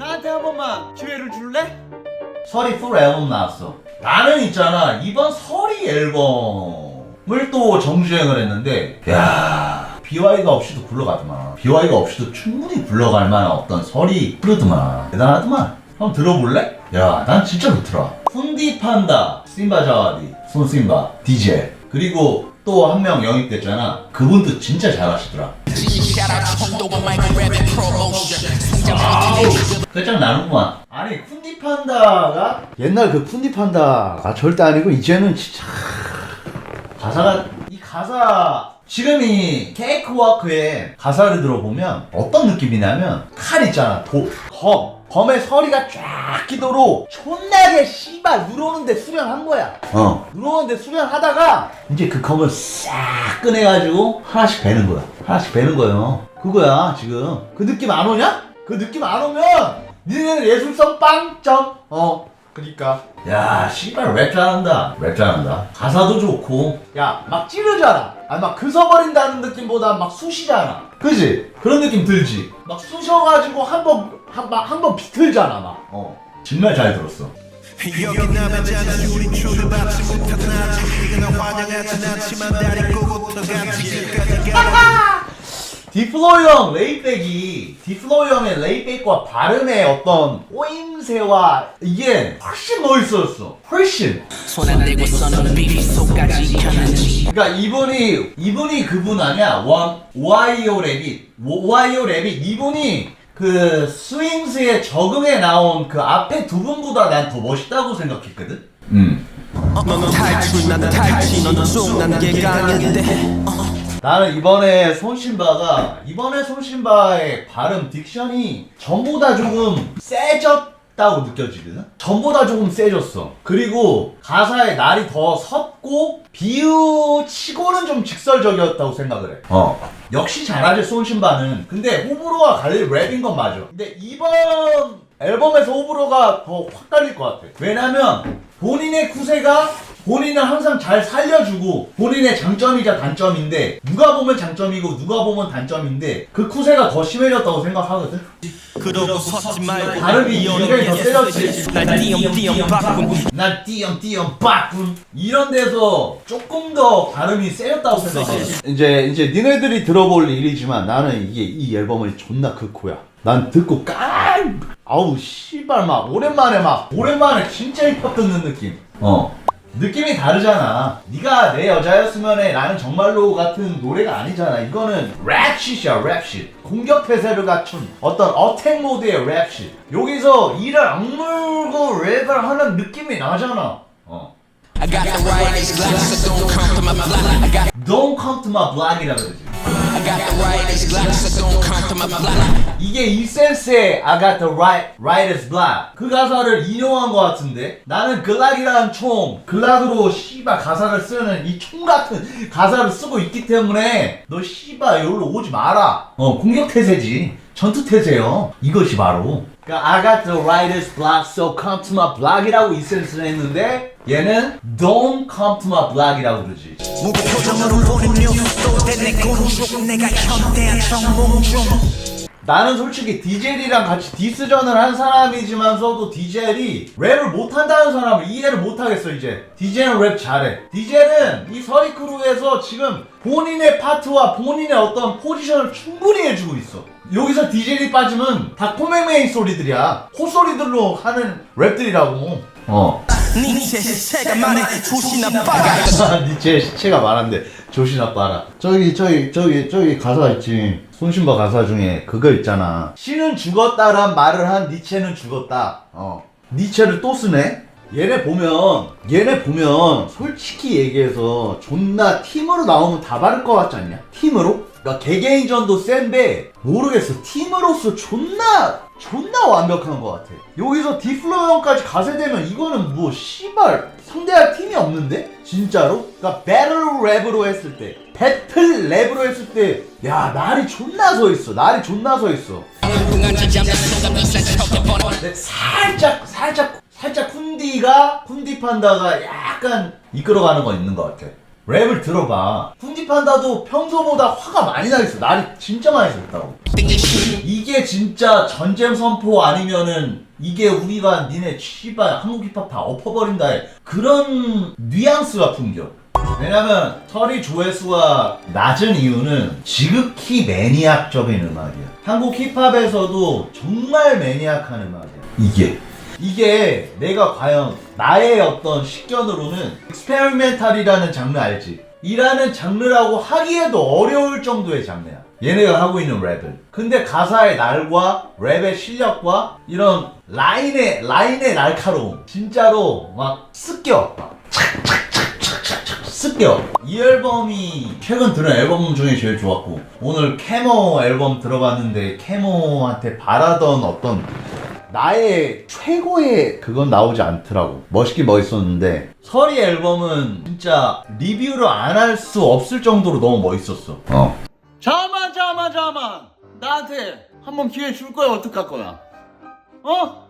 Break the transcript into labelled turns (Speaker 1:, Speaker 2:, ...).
Speaker 1: 나한테 한 번만 기회를 줄래?
Speaker 2: 설이 풀 앨범 나왔어. 나는 있잖아 이번 설이 앨범을 또 정주행을 했는데 야 BY가 없이도 굴러가더만. BY가 없이도 충분히 굴러갈 만한 어떤 설이 흐르더만. 대단하더만. 한번 들어볼래? 야 난 진짜 좋더라. 훈디 판다. 심바 자와디. 손심바. DJ 그리고 또 한 명 영입됐잖아. 그분도 진짜 잘하시더라. 아우 끝장 나는구만. 아니 쿤디 판다가 옛날 그 쿤디판다가 절대 아니고 이제는 진짜 가사가 이 가사 지금 이 케이크워크의 가사를 들어보면 어떤 느낌이냐면 칼 있잖아. 도검 검의 서리가 쫙 끼도록 존나게 씨발 누르는데 수련한 거야. 어. 누르는데 수련하다가 이제 그 검을 싹 꺼내가지고 하나씩 베는 거야. 하나씩 베는 거예요. 그거야 지금. 그 느낌 안 오냐? 그 느낌 안 오면 니네는 예술성 빵점. 어 그니까. 야 씨발 랩 잘한다? 랩 잘한다? 가사도 좋고. 야 막 찌르잖아. 아니 막 그서버린다는 느낌보다 막 쑤시잖아. 그지? 그런 느낌 들지? 막 쑤셔가지고 한번 한번 비틀잖아 막 어. 정말 잘 들었어.
Speaker 3: 여기 남았잖아 우린 추를 받지 못한 나지 이건 환영하진 않지만 다리 꼬고 들어가지.
Speaker 2: 디플로 형 레이백이 디플로 형의 레이백과 발음의 어떤 꼬임새와 이게 훨씬 멋있었어. 훨씬.
Speaker 4: 손안 대고 써는 비비소까지 켰는지.
Speaker 2: 그러니까 이분이 이분이 그분 아니야. 원 오하이오 래빗 오- 오하이오 래빗 이분이 그 스윙스에 적응해 나온 그 앞에 두 분보다 난 더 멋있다고 생각했거든. 음.
Speaker 3: 너는 탈출 난 탈취 너는 쑥난 개강인데
Speaker 2: 나는 이번에 손신바가 이번에 손신바의 발음 딕션이 전보다 조금 세졌 다고 느껴지거든. 전보다 조금 세졌어. 그리고 가사에 날이 더 섰고 비유치고는 좀 직설적이었다고 생각을 해. 어. 역시 잘하지 손신바는. 근데 호불호가 갈릴 랩인 건 맞아. 근데 이번 앨범에서 호불호가 더 확 갈릴 것 같아. 왜냐면 본인의 구세가 본인을 항상 잘 살려주고 본인의 장점이자 단점인데 누가 보면 장점이고 누가 보면 단점인데 그 쿠세가 더 심해졌다고 생각하거든.
Speaker 3: 그러고 섰지 말고
Speaker 2: 발음이 굉장히 더 세졌지.
Speaker 3: 날 띄엄띄엄 바꾼
Speaker 2: 난 띄엄띄엄 빠꾼 이런 데서 조금 더 발음이 세졌다고 생각해. 이제 이제 니네들이 들어볼 일이지만 나는 이게 이 앨범을 존나 극호야. 난 듣고 깐 아우 씨발 막 오랜만에 막 오랜만에 진짜 힙합 듣는 느낌. 어. 느낌이 다르잖아. 네가 내 여자였으면 나는 정말로 같은 노래가 아니잖아. 이거는 랩쉿이야, 랩쉿. 공격 태세를 갖춘 어떤 어택 모드의 랩쉿. 여기서 이를 악물고 랩을 하는 느낌이 나잖아. 어.
Speaker 4: I got the right glass so don't come to my block I got
Speaker 2: Don't come to my block이라 그러지. 이게 이센스의 I got the right, is black 그 가사를 인용한 것 같은데? 나는 글락이라는 총 글락으로 씨발 가사를 쓰는 이 총 같은 가사를 쓰고 있기 때문에 너 씨발 여기로 오지 마라. 어 공격 태세지. 전투 태세요. 이것이 바로 그러니까 I got the right is black so come to my block이라고 이센스를 했는데 얘는 don't come to my block이라고 그러지. 나는 솔직히 디젤이랑 같이 디스전을 한 사람이지만서도 디젤이 랩을 못한다는 사람을 이해를 못하겠어 이제. 디젤은 랩 잘해. 디젤은 이 서리 크루에서 지금 본인의 파트와 본인의 어떤 포지션을 충분히 해주고 있어 여기서 디젤이 빠지면 다 코맹맹이 소리들이야. 콧소리들로 하는 랩들이라고. 어.
Speaker 3: 니체 시체가 말해 조시나 빠가
Speaker 2: 니체 시체가 말한데 조시나 빠라. 저기 저기 저기 저기 가사 있지. 손신바 가사 중에 그거 있잖아. 신은 죽었다란 말을 한 니체는 죽었다. 어. 니체를 또 쓰네? 얘네 보면 얘네 보면 솔직히 얘기해서 존나 팀으로 나오면 다 바를 것 같지 않냐? 팀으로 그러니까 개개인전도 센데 모르겠어. 팀으로서 존나 존나 완벽한 것 같아. 여기서 디플로 형까지 가세되면 이거는 뭐 씨발 상대할 팀이 없는데? 진짜로? 그러니까 배틀 랩으로 했을 때 배틀 랩으로 했을 때 야 날이 존나 서 있어. 날이 존나 서 있어. 근데 살짝 살짝 살짝 쿤디가 쿤디 판다가 약간 이끌어가는 거 있는 것 같아 랩을 들어봐. 쿤디판다도 평소보다 화가 많이 나 있어. 날이 진짜 많이 졌다고. 이게 진짜 전쟁 선포 아니면은 이게 우리가 니네 씨발 한국 힙합 다 엎어버린다의 그런 뉘앙스가 풍겨. 왜냐면 터리 조회수가 낮은 이유는 지극히 매니악적인 음악이야. 한국 힙합에서도 정말 매니악한 음악이야. 이게. 이게 내가 과연 나의 어떤 식견으로는 익스페리멘탈이라는 장르 알지? 이라는 장르라고 하기에도 어려울 정도의 장르야. 얘네가 하고 있는 랩을. 근데 가사의 날과 랩의 실력과 이런 라인의 라인의 날카로움 진짜로 막 습겨. 습겨. 이 앨범이 최근 들은 앨범 중에 제일 좋았고 오늘 캐모 앨범 들어봤는데 캐모한테 바라던 어떤 나의 최고의 그건 나오지 않더라고. 멋있긴 멋있었는데 서리 앨범은 진짜 리뷰를 안 할 수 없을 정도로 너무 멋있었어. 어.
Speaker 1: 잠만 잠만 잠만 나한테 한 번 기회 줄 거야 어떡할 거야 어?